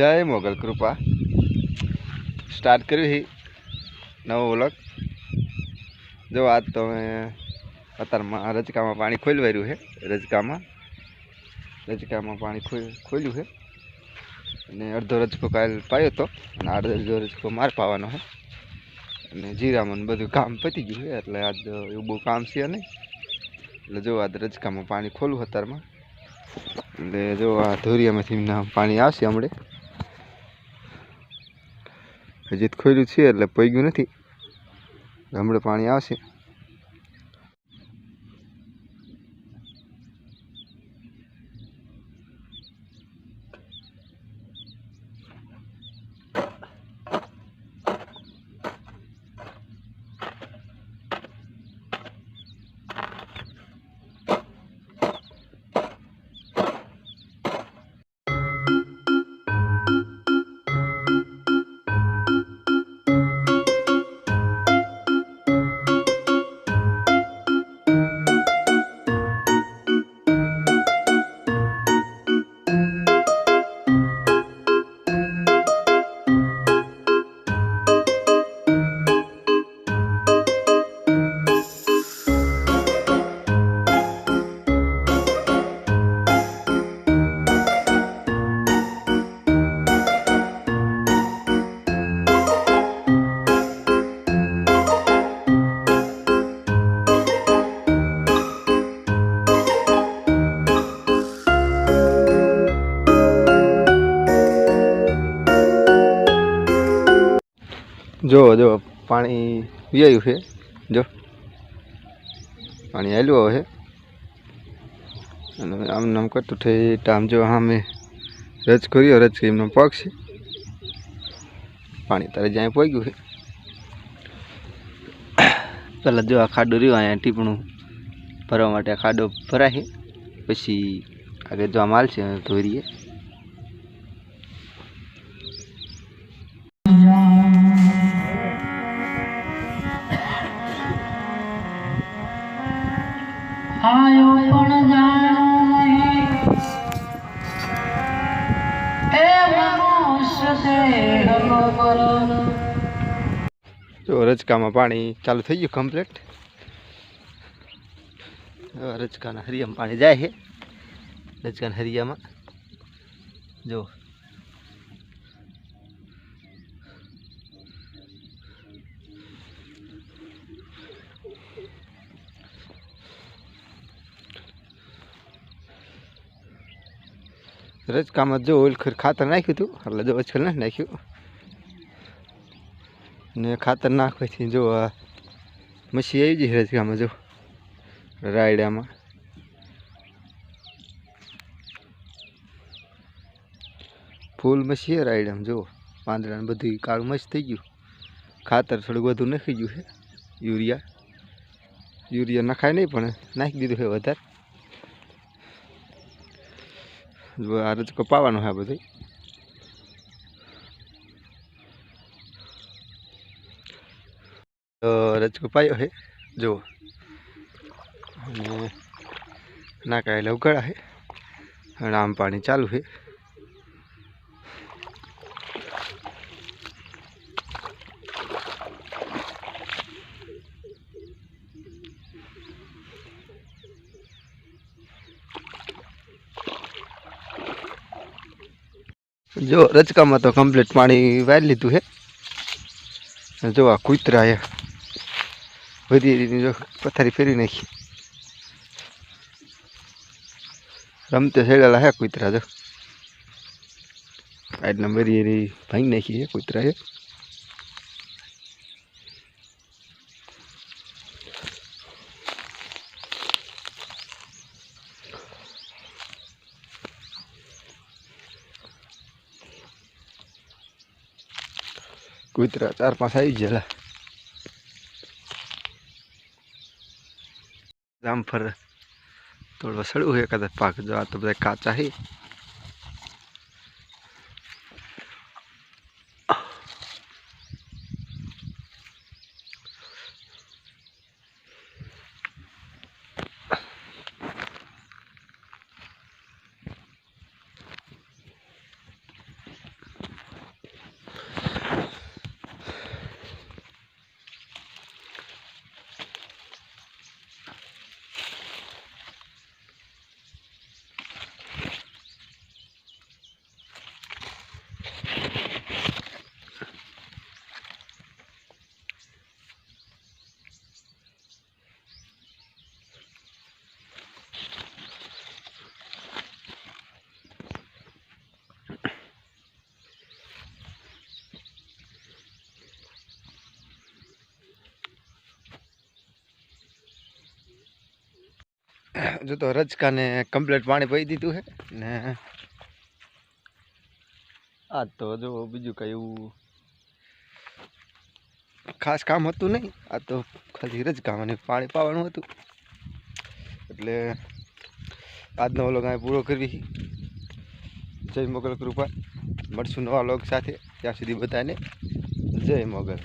જય મોગલ કૃપા. સ્ટાર્ટ કર્યું નવો વ્લોગ જો, આજ તો અત્યારમાં રજકામાં પાણી ખોલવાયું છે રજકામાં. રજકામાં પાણી ખોલ્યું છે અને અડધો રજકો કાલ પાયો હતો અને અડધો રજકો માર પાવાનો છે અને જીરામાં બધું કામ પતી ગયું છે એટલે આજ એવું બહુ કામ છે નહીં. એટલે જો, આજ રજકામાં પાણી ખોલું અત્યારમાં. એટલે જો, આ ધોરિયામાંથી પાણી આવશે હમણે. હજી ખોલ્યું છે એટલે પગ્યું નથી. હમણાં પાણી આવશે. જો જો, પાણી પીવાયું છે. જો, પાણી આવેલું હવે. અને આમ નામ કરતું થઈ આમ જો હા મેં રજ કર્યો, રજ એમનો પગ છે. પાણી તારે જ્યાં પહોંચ્યું છે. પહેલાં જો આ ખાડો રહ્યો અહીંયા ટીપણું ભરવા માટે આ ખાડો ભરાય પછી આગળ જો આ માલ છે ધોરીએ જો, રજકામાં પાણી ચાલુ થઈ ગયું કમ્પ્લીટ રજકાના હરિયામાં પાણી જાય છે. રજકાના હરિયામાં. જો રજકામાં જો ઓલખર ખાતર નાખ્યું હતું એટલે જો ઓછખર નથી નાખ્યું. ને ખાતર નાખવાથી જો આ મસી આવી જઈ રજકામાં જો. રાયડામાં. ફૂલ મસી રાયડામાં, જો. પાંદડાને બધું કાળું મસ્ત થઈ ગયું. ખાતર થોડું વધુ નાખી ગયું છે. યુરિયા. યુરિયા નખાય નહીં પણ નાખી દીધું છે વધારે જો આ રજકો પાવાનો છે બધું. તો રજકો પાયો છે. જુઓ. અને નાકા એટલે લવકળા છે. અને પાણી ચાલુ છે. જો રચકામાં તો કમ્પ્લીટ પાણી વાળી લીધું છે. જો આ કૂતરા રીતની જો પથારી ફેરી નાખી. રમતે સેડેલા હે કૂતરા, જો. આટલા બધી ભાંગી નાખી છે કૂતરા છે કૂતરા ચાર પાંચ આવી ગયેલા જામફળ થોડું સડવું છે કદાચ પાક જો આ તો બધા કાચા છે જો તો રજકાને કમ્પ્લીટ પાણી પી દીધું છે ને આ તો જો બીજું કંઈ એવું ખાસ કામ હતું નહીં. આ તો ખાલી રજકામ અને પાણી પાવાનું હતું. એટલે આજનો વ્લોગ અહીં પૂરો કરવી. જય મોગલ કૃપા. મળશું નવા વ્લોગ સાથે. ત્યાં સુધી બધાને જય મોગલ.